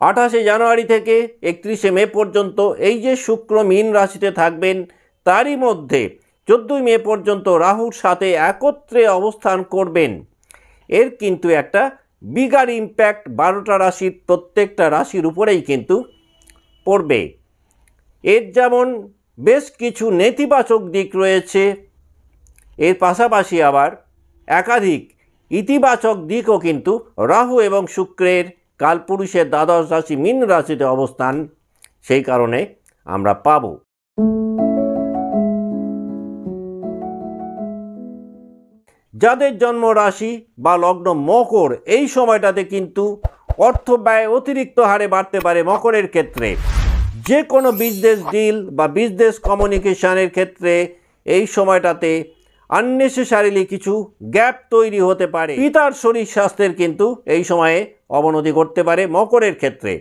আঠাশে জানুয়ারি থেকে একত্রিশে মে পর্যন্ত এই যে শুক্র মীন রাশিতে থাকবেন, তারই মধ্যে চোদ্দোই মে পর্যন্ত রাহুর সাথে একত্রে অবস্থান করবেন। এর কিন্তু একটা বিগার ইম্প্যাক্ট বারোটা রাশির প্রত্যেকটা রাশির উপরেই কিন্তু পড়বে। এর যেমন বেশ কিছু নেতিবাচক দিক রয়েছে, এর পাশাপাশি আবার একাধিক ইতিবাচক দিকও কিন্তু রাহু এবং শুক্রের কালপুরুষের দ্বাদশ রাশি মীন রাশিতে অবস্থান, সেই কারণে আমরা পাব। যাদের জন্ম রাশি বা লগ্ন মকর, এই সময়টাতে কিন্তু অর্থ ব্যয় অতিরিক্ত হারে বাড়তে পারে মকরের ক্ষেত্রে। যে কোনো বিজনেস ডিল বা বিজনেস কমিউনিকেশনের ক্ষেত্রে এই সময়টাতে আননেসেসারিলি কিছু গ্যাপ তৈরি হতে পারে। পিতার শরীর স্বাস্থ্যের কিন্তু এই সময়ে অবনতি করতে পারে মকরের ক্ষেত্রে।